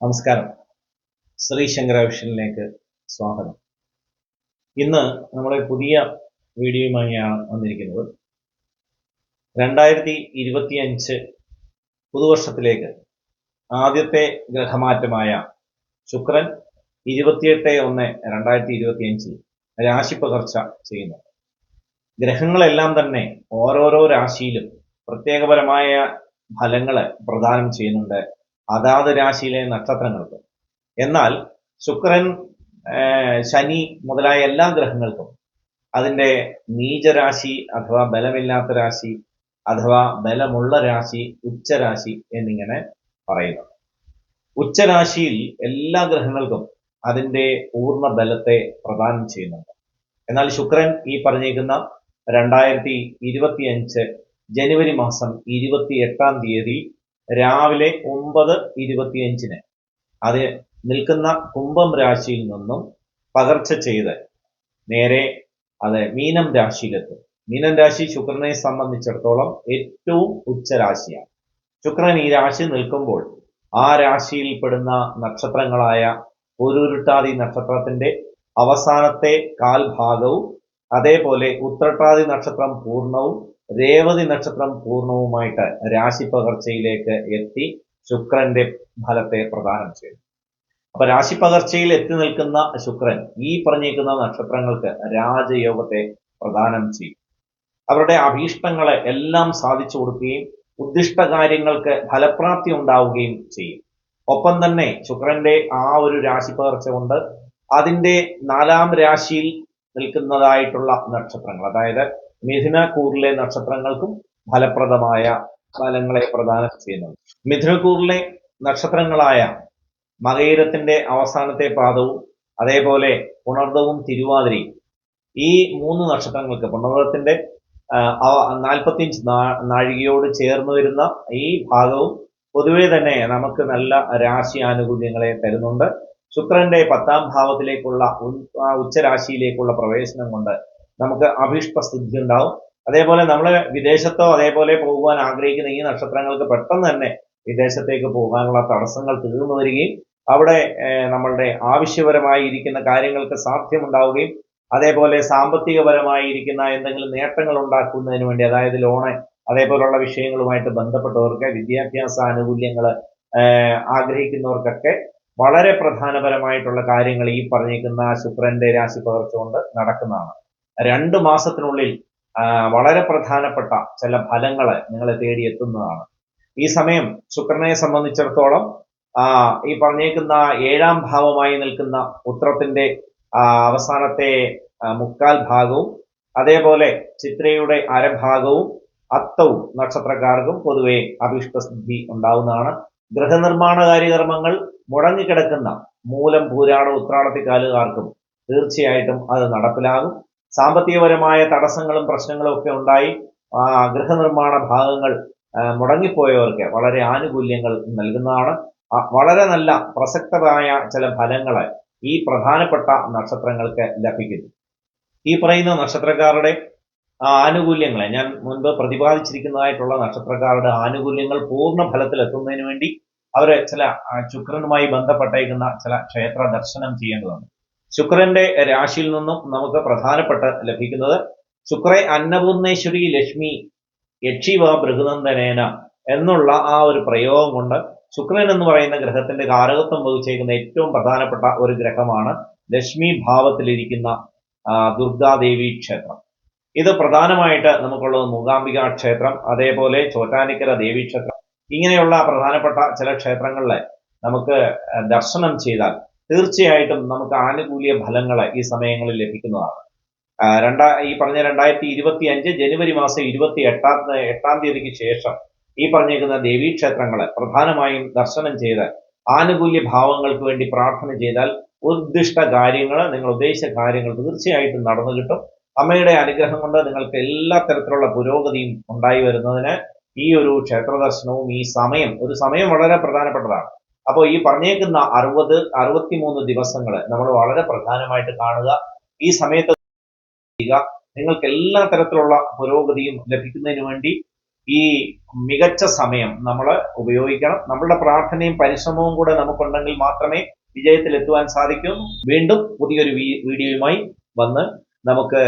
നമസ്കാരം. ശ്രീ ശങ്കരാവിഷനിലേക്ക് സ്വാഗതം. ഇന്ന് നമ്മൾ പുതിയ വീഡിയോയുമായാണ് വന്നിരിക്കുന്നത് രണ്ടായിരത്തി ഇരുപത്തിയഞ്ച് പുതുവർഷത്തിലേക്ക് ആദ്യത്തെ ഗ്രഹമാറ്റമായ ശുക്രൻ ഇരുപത്തിയെട്ട് ഒന്ന് രണ്ടായിരത്തി ഇരുപത്തിയഞ്ചിൽ രാശി പകർച്ച ചെയ്യുന്നു. ഗ്രഹങ്ങളെല്ലാം തന്നെ ഓരോരോ രാശിയിലും പ്രത്യേകപരമായ ഫലങ്ങൾ പ്രദാനം ചെയ്യുന്നുണ്ട് അതാത് രാശിയിലെ നക്ഷത്രങ്ങൾക്ക്. എന്നാൽ ശുക്രൻ ശനി മുതലായ എല്ലാ ഗ്രഹങ്ങൾക്കും അതിന്റെ നീചരാശി അഥവാ ബലമില്ലാത്ത രാശി അഥവാ ബലമുള്ള രാശി ഉച്ചരാശി എന്നിങ്ങനെ പറയുന്നു. ഉച്ചരാശിയിൽ എല്ലാ ഗ്രഹങ്ങൾക്കും അതിന്റെ പൂർണ ബലത്തെ പ്രദാനം ചെയ്യുന്നുണ്ട്. എന്നാൽ ശുക്രൻ ഈ പറഞ്ഞേക്കുന്ന രണ്ടായിരത്തി ഇരുപത്തിയഞ്ച് ജനുവരി മാസം ഇരുപത്തി എട്ടാം തീയതി രാവിലെ ഒമ്പത് ഇരുപത്തിയഞ്ചിന്. അത് നിൽക്കുന്ന കുംഭം രാശിയിൽ നിന്നും പകർച്ച ചെയ്ത് നേരെ അത് മീനം രാശിയിലെത്തും. മീനം രാശി ശുക്രനെ സംബന്ധിച്ചിടത്തോളം ഏറ്റവും ഉച്ചരാശിയാണ് ശുക്രൻ ഈ രാശി നിൽക്കുമ്പോൾ ആ രാശിയിൽ രാശിയിൽപ്പെടുന്ന നക്ഷത്രങ്ങളായ ഒരുരുട്ടാതി നക്ഷത്രത്തിന്റെ അവസാനത്തെ കാൽഭാഗവും അതേപോലെ ഉത്രട്ടാതി നക്ഷത്രം പൂർണവും രേവതി നക്ഷത്രം പൂർണവുമായിട്ട് രാശി പകർച്ചയിലേക്ക് എത്തി ശുക്രന്റെ ഫലത്തെ പ്രദാനം ചെയ്തു. അപ്പൊ രാശി പകർച്ചയിൽ എത്തി നിൽക്കുന്ന ശുക്രൻ ഈ പറഞ്ഞിരിക്കുന്ന നക്ഷത്രങ്ങൾക്ക് രാജയോഗത്തെ പ്രദാനം ചെയ്യും. അവരുടെ അഭീഷ്ടങ്ങളെ എല്ലാം സാധിച്ചു കൊടുക്കുകയും ഉദ്ദിഷ്ട കാര്യങ്ങൾക്ക് ഫലപ്രാപ്തി ഉണ്ടാവുകയും ചെയ്യും. ഒപ്പം തന്നെ ശുക്രന്റെ ആ ഒരു രാശി പകർച്ച കൊണ്ട് അതിന്റെ നാലാം രാശിയിൽ നിൽക്കുന്നതായിട്ടുള്ള നക്ഷത്രങ്ങൾ അതായത് മിഥുന കൂറിലെ നക്ഷത്രങ്ങൾക്കും ഫലപ്രദമായ ഫലങ്ങളെ പ്രദാനം ചെയ്യുന്നത് മിഥുനക്കൂറിലെ നക്ഷത്രങ്ങളായ മകയിരത്തിന്റെ അവസാനത്തെ പാദവും അതേപോലെ പുണർദവും തിരുവാതിരയും ഈ മൂന്ന് നക്ഷത്രങ്ങൾക്ക് പുണർദത്തിന്റെ നാൽപ്പത്തിയഞ്ച് നാഴികയോട് ചേർന്ന് വരുന്ന ഈ ഭാഗവും പൊതുവെ തന്നെ നമുക്ക് നല്ല രാശി ആനുകൂല്യങ്ങളെ തരുന്നുണ്ട്. ശുക്രന്റെ പത്താം ഭാവത്തിലേക്കുള്ള ഉച്ചരാശിയിലേക്കുള്ള പ്രവേശനം കൊണ്ട് നമുക്ക് അഭീഷ്ടസ്ഥിതി ഉണ്ടാവും അതേപോലെ നമ്മൾ വിദേശത്തോ അതേപോലെ പോകുവാൻ ആഗ്രഹിക്കുന്ന ഈ നക്ഷത്രങ്ങൾക്ക് പെട്ടെന്ന് തന്നെ വിദേശത്തേക്ക് പോകാനുള്ള തടസ്സങ്ങൾ തീർന്നു വരികയും അവിടെ നമ്മളുടെ ആവശ്യപരമായി ഇരിക്കുന്ന കാര്യങ്ങൾക്ക് സാധ്യമുണ്ടാവുകയും അതേപോലെ സാമ്പത്തികപരമായി ഇരിക്കുന്ന എന്തെങ്കിലും നേട്ടങ്ങൾ ഉണ്ടാക്കുന്നതിന് വേണ്ടി അതായത് ലോണ് അതേപോലുള്ള വിഷയങ്ങളുമായിട്ട് ബന്ധപ്പെട്ടവർക്ക് വിദ്യാഭ്യാസ ആനുകൂല്യങ്ങൾ ആഗ്രഹിക്കുന്നവർക്കൊക്കെ വളരെ പ്രധാനപരമായിട്ടുള്ള കാര്യങ്ങൾ ഈ പറഞ്ഞിരിക്കുന്ന ശുക്രന്റെ രാശി പകർച്ച കൊണ്ട് നടക്കുന്നതാണ്. രണ്ട് മാസത്തിനുള്ളിൽ വളരെ പ്രധാനപ്പെട്ട ചില ഫലങ്ങൾ നിങ്ങളെ തേടി എത്തുന്നതാണ്. ഈ സമയം ശുക്രനെ സംബന്ധിച്ചിടത്തോളം ഈ പറഞ്ഞേക്കുന്ന ഏഴാം ഭാവമായി നിൽക്കുന്ന ഉത്രത്തിന്റെ അവസാനത്തെ മുക്കാൽ ഭാഗവും അതേപോലെ ചിത്രയുടെ അരഭാഗവും അത്തവും നക്ഷത്രക്കാർക്കും പൊതുവെ അഭിഷ്ടസിദ്ധി ഉണ്ടാവുന്നതാണ്. ഗൃഹനിർമ്മാണ കാര്യകർമ്മങ്ങൾ മുടങ്ങിക്കിടക്കുന്ന മൂലം പൂരാട ഉത്രാടത്തിക്കാലുകാർക്കും തീർച്ചയായിട്ടും അത് നടപ്പിലാകും. സാമ്പത്തികപരമായ തടസ്സങ്ങളും പ്രശ്നങ്ങളും ഒക്കെ ഉണ്ടായി. ഗൃഹനിർമ്മാണ ഭാഗങ്ങൾ മുടങ്ങിപ്പോയവർക്ക് വളരെ ആനുകൂല്യങ്ങൾ നൽകുന്നതാണ്. വളരെ നല്ല പ്രസക്തമായ ചില ഫലങ്ങൾ ഈ പ്രധാനപ്പെട്ട നക്ഷത്രങ്ങൾക്ക് ലഭിക്കുന്നു. ഈ പറയുന്ന നക്ഷത്രക്കാരുടെ ആനുകൂല്യങ്ങളെ ഞാൻ മുൻപ് പ്രതിപാദിച്ചിരിക്കുന്നതായിട്ടുള്ള നക്ഷത്രക്കാരുടെ ആനുകൂല്യങ്ങൾ പൂർണ ഫലത്തിലെത്തുന്നതിന് വേണ്ടി അവരെ ചില ശുക്രനുമായി ബന്ധപ്പെട്ടേക്കുന്ന ചില ക്ഷേത്ര ദർശനം ചെയ്യേണ്ടതുണ്ട്. ശുക്രന്റെ രാശിയിൽ നിന്നും നമുക്ക് പ്രധാനപ്പെട്ട ലഭിക്കുന്നത് ശുക്ര അന്നപൂർണേശ്വരി ലക്ഷ്മി യക്ഷിവ ബൃഹനന്ദനേന എന്നുള്ള ആ ഒരു പ്രയോഗം കൊണ്ട് ശുക്രൻ എന്ന് പറയുന്ന ഗ്രഹത്തിന്റെ കാരകത്വം വഹിച്ചേക്കുന്ന ഏറ്റവും പ്രധാനപ്പെട്ട ഒരു ഗ്രഹമാണ് ലക്ഷ്മി ഭാവത്തിലിരിക്കുന്ന ദുർഗാദേവി ക്ഷേത്രം. ഇത് പ്രധാനമായിട്ട് നമുക്കുള്ളത് മൂകാംബിക ക്ഷേത്രം അതേപോലെ ചോറ്റാനിക്കര ദേവി ക്ഷേത്രം. ഇങ്ങനെയുള്ള പ്രധാനപ്പെട്ട ചില ക്ഷേത്രങ്ങളിലെ നമുക്ക് ദർശനം ചെയ്താൽ തീർച്ചയായിട്ടും നമുക്ക് ആനുകൂല്യ ഫലങ്ങൾ ഈ സമയങ്ങളിൽ ലഭിക്കുന്നതാണ്. രണ്ടാ ഈ പറഞ്ഞ രണ്ടായിരത്തി ഇരുപത്തി അഞ്ച് ജനുവരി മാസം ഇരുപത്തി എട്ടാം എട്ടാം തീയതിക്ക് ശേഷം ഈ പറഞ്ഞിരിക്കുന്ന ദേവീക്ഷേത്രങ്ങളെ പ്രധാനമായും ദർശനം ചെയ്ത് ആനുകൂല്യ ഭാവങ്ങൾക്ക് വേണ്ടി പ്രാർത്ഥന ചെയ്താൽ ഉദ്ദിഷ്ട കാര്യങ്ങൾ നിങ്ങൾ ഉദ്ദേശിച്ച കാര്യങ്ങൾ തീർച്ചയായിട്ടും നടന്നു കിട്ടും. അമ്മയുടെ അനുഗ്രഹം കൊണ്ട് നിങ്ങൾക്ക് എല്ലാ തരത്തിലുള്ള പുരോഗതിയും ഉണ്ടായി വരുന്നതിന് ഈ ഒരു ക്ഷേത്ര ദർശനവും ഈ സമയം ഒരു സമയം വളരെ പ്രധാനപ്പെട്ടതാണ്. അപ്പോൾ ഈ പറഞ്ഞേക്കുന്ന അറുപത് അറുപത്തിമൂന്ന് ദിവസങ്ങൾ നമ്മൾ വളരെ പ്രധാനമായിട്ട് കാണുക. ഈ സമയത്ത് നിങ്ങൾക്ക് എല്ലാ തരത്തിലുള്ള പുരോഗതിയും ലഭിക്കുന്നതിന് വേണ്ടി ഈ മികച്ച സമയം നമ്മൾ ഉപയോഗിക്കണം. നമ്മളുടെ പ്രാർത്ഥനയും പരിശ്രമവും കൂടെ നമുക്കുണ്ടെങ്കിൽ മാത്രമേ വിജയത്തിൽ എത്തുവാൻ സാധിക്കൂ. വീണ്ടും പുതിയൊരു വീഡിയോയുമായി വന്ന് നമുക്ക്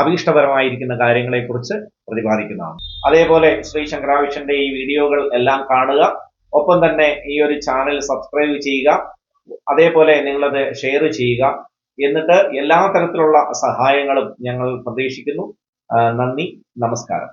അഭീഷ്ടപരമായിരിക്കുന്ന കാര്യങ്ങളെക്കുറിച്ച് പ്രതിപാദിക്കുന്നതാണ്. അതേപോലെ ശ്രീ ശങ്കരാവിഷന്റെ ഈ വീഡിയോകൾ എല്ലാം കാണുക. ഒപ്പം തന്നെ ഈ ഒരു ചാനൽ സബ്സ്ക്രൈബ് ചെയ്യുക അതേപോലെ നിങ്ങളത് ഷെയർ ചെയ്യുക. എന്നിട്ട് എല്ലാ തരത്തിലുള്ള സഹായങ്ങളും ഞങ്ങൾ പ്രതീക്ഷിക്കുന്നു. നന്ദി നമസ്കാരം.